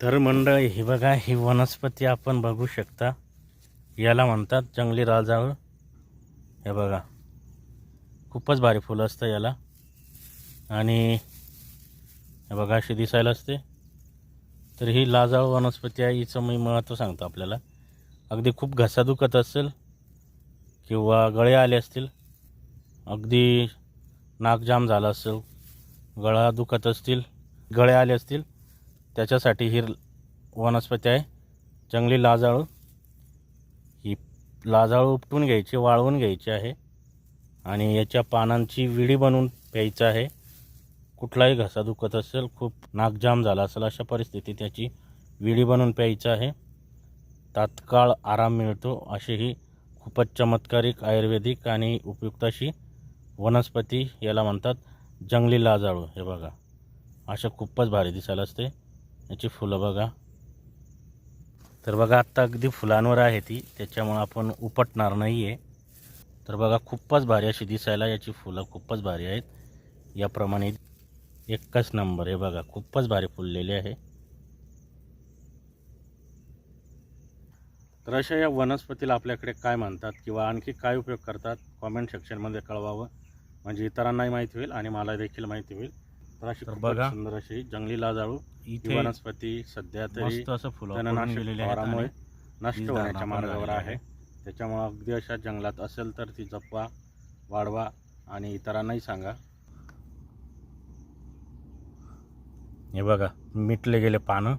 तर मंडळ ही बघा ही वनस्पती आपण बघू शकता. याला म्हणतात जंगली राजाळ हे बघा खूपच भारी फुलं असतं याला. आणि हे बघा अशी दिसायला असते. तर ही लाजाळ वनस्पती आहे हिचं मी महत्त्व सांगतो आपल्याला. अगदी खूप घसा दुखत असेल किंवा गळे आले असतील अगदी नाकजाम झाला असेल गळा दुखत असतील गळे आले असतील त्याच्यासाठी ही वनस्पती आहे. जंगली लाजाळू. ही लाजाळू उपटून घ्यायची वाळवून घ्यायची आहे. आणि याच्या पानांची विडी बनवून प्यायचं आहे. कुठलाही घसा दुखत असेल खूप नाकजाम झाला असेल अशा परिस्थितीत त्याची विडी बनवून प्यायचं आहे. तात्काळ आराम मिळतो अशी ही खूपच चमत्कारिक आयुर्वेदिक आणि उपयुक्त अशी वनस्पती याला म्हणतात जंगली लाजाळू. हे बघा अशा खूपच भारी दिसायला असते. याची फुलं बघा. तर बघा आत्ता अगदी फुलांवर आहे ती. त्याच्यामुळं आपण उपटणार नाही आहे तर बघा खूपच भारी अशी दिसायला याची फुलं खूपच भारी आहेत. याप्रमाणे एकच नंबर आहे बघा खूपच भारी फुललेली आहे. तर अशा या वनस्पतीला आपल्याकडे काय म्हणतात किंवा आणखी काय उपयोग करतात कॉमेंट सेक्शनमध्ये कळवावं. म्हणजे इतरांनाही माहिती होईल आणि मला देखील माहिती होईल. तर अशी तर खूपच बघा. सुंदर अशी जंगली लाजाळू ही इथे वनस्पती सध्या तरी मस्त असं फुलं पडून तणनाशक गेलेले आहेत फवारामुळे आणि नष्ट होण्याच्या पण मार्गावर झालेली आहे. त्याच्यामुळं अगदी अशा जंगलात असेल तर ती जपवा वाढवा आणि इतरांनाही सांगा. हे बघा मिटले गेले पानं.